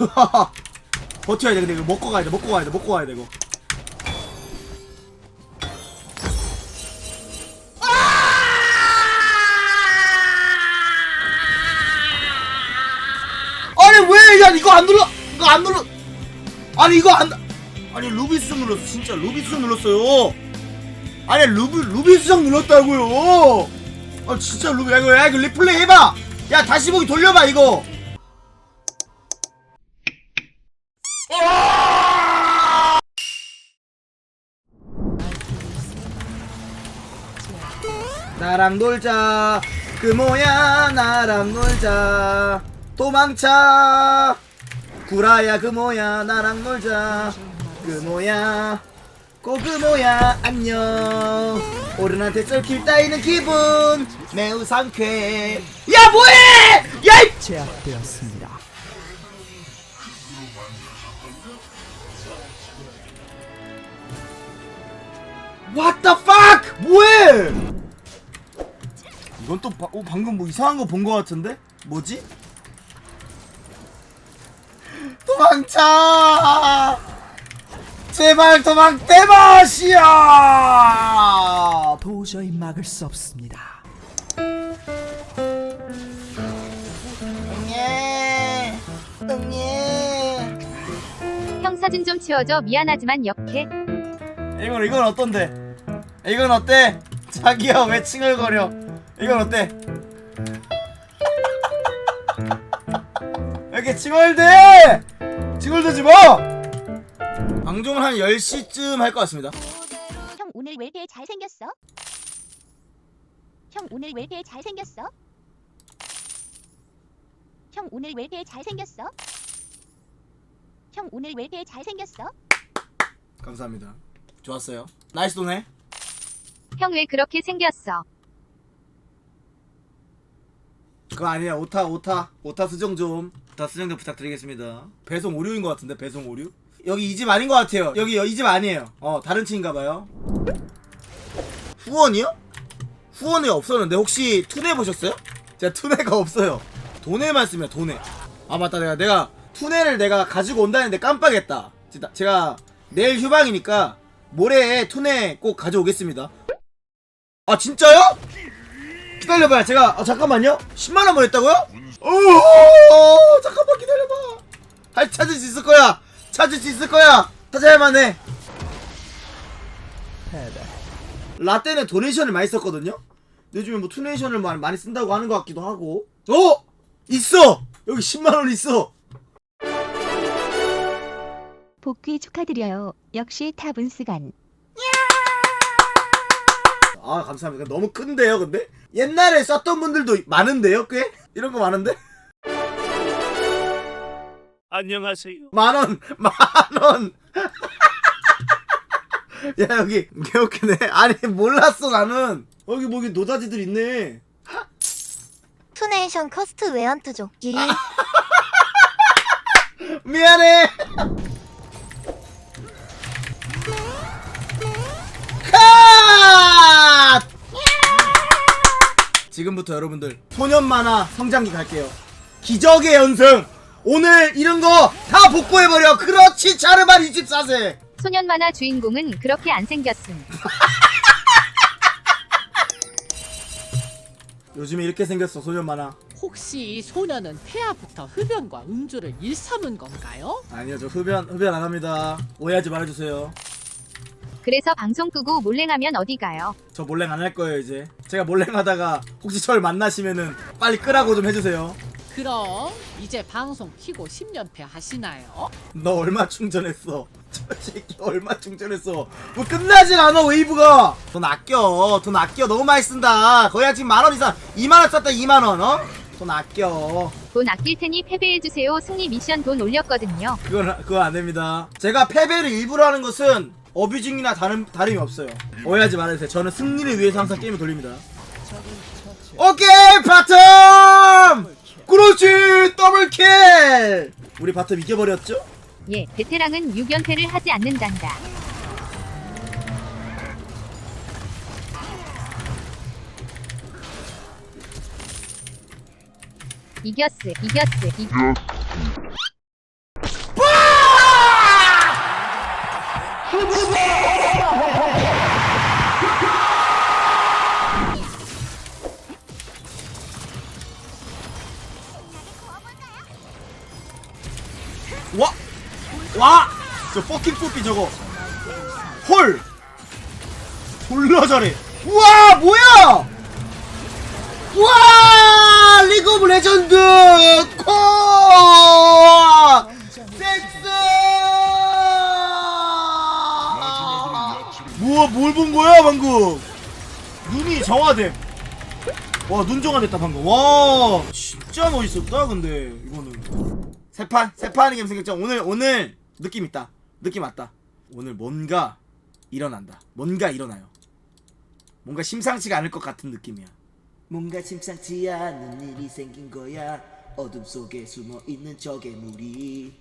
버텨야 돼 근데 이거 먹고 가야 돼 먹고 가야 돼 먹고 가야 돼 이거. 아니 왜? 야 이거 안 눌러 이거 안 눌러. 아니 이거 안 아니 루비 수정 눌렀어. 진짜 루비 수정 눌렀어요. 아니 루비 루비 수정 눌렀다고요. 아 진짜 루비 야 이거 야 이거 리플레이 해봐. 야 다시 보기 돌려봐 이거 나랑 놀자. 그 뭐야 나랑 놀자. 도망쳐. 구라야 그 뭐야 나랑 놀자. 그 뭐야 고그 뭐야 안녕. 오른한테 썰킬 따이는 기분 매우 상쾌. 야 뭐해! 야 이 제압되었습니다. What the fuck? 뭐해 이건 또 바, 어, 방금 뭐 이상한 거 본 거 같은데? 뭐지? 도망쳐! 제발 도망 대마시야 도저히 막을 수 없습니다. 응예 응예 형 사진 좀 치워줘. 미안하지만 역해. 이건 이건 어떤데? 이건 어때? 자기야 왜 칭얼거려 이건 어때 왜 이렇게 칭얼대 칭얼대지 마 방송을 한 10시쯤 할 것 같습니다 형 오늘 왜 이렇게 잘생겼어? 형 오늘 왜 이렇게 잘생겼어? 형 오늘 왜 이렇게 잘생겼어? 형 오늘 왜 이렇게 잘생겼어? 감사합니다 좋았어요 나이스 도네 형 왜 그렇게 생겼어 그거 아니야. 오타 오타. 오타 수정 좀. 오타 수정 좀 부탁드리겠습니다. 배송 오류인 것 같은데 배송 오류? 여기 이 집 아닌 것 같아요. 여기 이 집 아니에요. 어 다른 층인가봐요. 후원이요? 후원이 없었는데 혹시 투네 보셨어요? 제가 투네가 없어요. 돈에만 쓰면 돈에 아 맞다. 내가 내가 투네를 내가 가지고 온다는데 깜빡했다. 진짜 제가 내일 휴방이니까 모레 투네 꼭 가져오겠습니다. 아 진짜요? 기다려봐요. 제가 아, 잠깐만요. 10만 원만 했다고요? 오, 잠깐만 기다려봐. 할 찾을 수 있을 거야. 찾을 수 있을 거야. 찾아야만 해. 라떼는 도네이션을 많이 썼거든요. 요즘에 뭐 투네이션을 많이, 쓴다고 하는 것 같기도 하고. 어, 있어. 여기 10만 원 있어. 복귀 축하드려요. 역시 타분스간. 아 감사합니다. 너무 큰데요, 근데 옛날에 썼던 분들도 많은데요, 꽤 이런 거 많은데. 안녕하세요. 만 원, 만 원. 야 여기 개웃기네. 아니 몰랐어 나는. 여기 뭐 여기 노다지들 있네. 투네이션 커스트 웨언트 조끼. 미안해. 지금부터 여러분들 소년 만화 성장기 갈게요. 기적의 연승. 오늘 이런 거다 복구해 버려. 그렇지 자르반 24세. 소년 만화 주인공은 그렇게 안 생겼음 요즘에 이렇게 생겼어 소년 만화. 혹시 이 소녀는 폐하부터 흡연과 음주를 일삼은 건가요? 아니요 저 흡연 흡연 안 합니다. 오해하지 말아주세요. 그래서 방송 끄고 몰랭하면 어디 가요 저 몰랭 안할 거예요 이제. 제가 몰랭 하다가 혹시 절 만나시면은 빨리 끄라고 좀 해주세요. 그럼 이제 방송 키고 10년패 하시나요? 너 얼마 충전했어? 저 새끼 얼마 충전했어? 뭐 끝나진 않아 웨이브가. 돈 아껴 돈 아껴 너무 많이 쓴다. 거의 한 지금 만원 이상 2만 원 썼다 2만 원 어? 돈 아껴. 돈 아낄 테니 패배해주세요 승리 미션 돈 올렸거든요 그건 그거 안 됩니다. 제가 패배를 일부러 하는 것은 어뷰징이나 다른 다름이 없어요. 오해하지 말아주세요. 저는 승리를 위해서 항상 게임을 돌립니다. 오케이 바텀. 그렇지 더블킬. 우리 바텀 이겨버렸죠? 예 베테랑은 6연패를 하지 않는단다 이겼스 이겼스 이 저 퍼킹 뽀삐 저거 헐! 졸라 잘해 우와 뭐야! 우와! 리그 오브 레전드 코! 섹스! 뭐야 뭘본 거야 방금 눈이 정화됨 와 눈 정화됐다 방금 와 진짜 멋있었다 근데 이거는 세판 세판 게임 생겼죠 오늘 오늘 느낌 있다 느낌 왔다. 오늘 뭔가 일어난다. 뭔가 일어나요. 뭔가 심상치가 않을 것 같은 느낌이야. 뭔가 심상치 않은 일이 생긴 거야. 어둠 속에 숨어 있는 저 괴물이.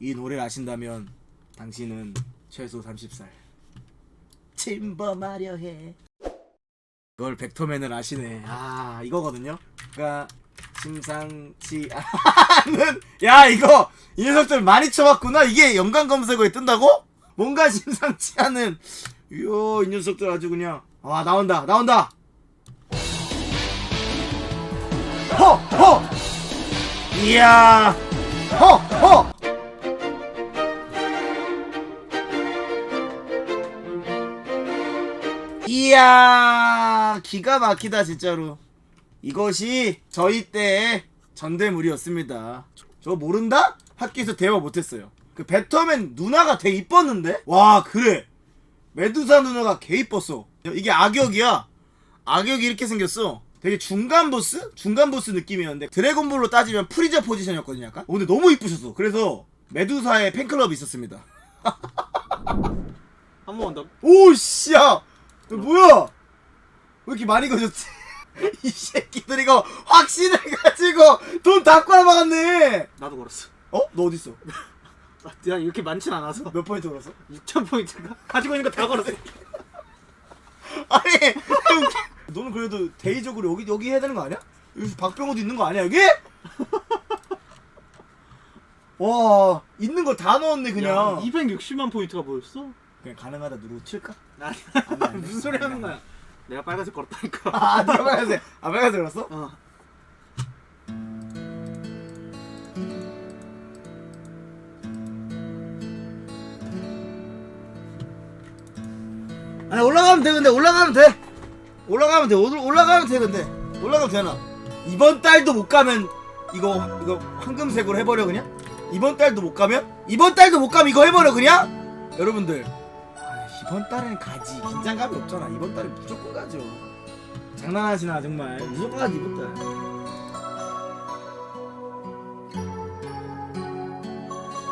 이 노래를 아신다면 당신은 최소 30살. 침범하려 해. 그걸 벡터맨을 아시네. 아. 이거거든요. 그니까 심상치 않은 야 이거 이 녀석들 많이 쳐봤구나. 이게 연관 검색어에 뜬다고? 뭔가 심상치 않은 이야 이 녀석들 아주 그냥 아 나온다 나온다! 허 허! 이야! 허 허! 이야 기가 막히다 진짜로 이것이 저희 때의 전대물이었습니다. 저- 모른다? 학교에서 대화 못했어요. 그 배터맨 누나가 되게 이뻤는데? 와 그래. 메두사 누나가 개 이뻤어. 이게 악역이야. 악역이 이렇게 생겼어. 되게 중간 보스? 중간 보스 느낌이었는데 드래곤볼로 따지면 프리저 포지션이었거든요 약간? 어, 근데 너무 이쁘셨어. 그래서 메두사의 팬클럽이 있었습니다. 한 번만 더. 오씨야! 뭐야? 왜 이렇게 많이 거졌지 이 새끼들 이거 확신을 가지고 돈 다 꼬라박았네 나도 걸었어. 어? 너 어딨어? 아, 야 이렇게 많진 않아서 몇 포인트 걸었어? 6천 포인트가 가지고 있는 거 다 걸었어. 아니 너는 그래도 대의적으로 여기 여기 해야 되는 거 아니야? 여기 박병호도 있는 거 아니야 여기? 와 있는 거다 넣었네 그냥 260만 포인트가 뭐였어? 그냥 가능하다 누르고 칠까? 아니 안 돼. 무슨 소리 하는 거야? 내가 빨간색 걸었다니까. 아 네가 빨간색. 아 빨간색 걸었어? 어. 아니 올라가면 돼 근데. 올라가면 돼. 올라가면 돼. 올라- 올라가면 돼 근데. 올라가면 되나 이번 달도 못 가면 이거 이거 황금색으로 해버려 그냥? 이번 달도 못 가면? 이번 달도 못 가면 이거 해버려 그냥? 여러분들. 아, 이번 달엔 가지. 긴장감이 없잖아. 이번 달에 무조건 가죠. 장난하시나 정말. 무조건 가지 이번 달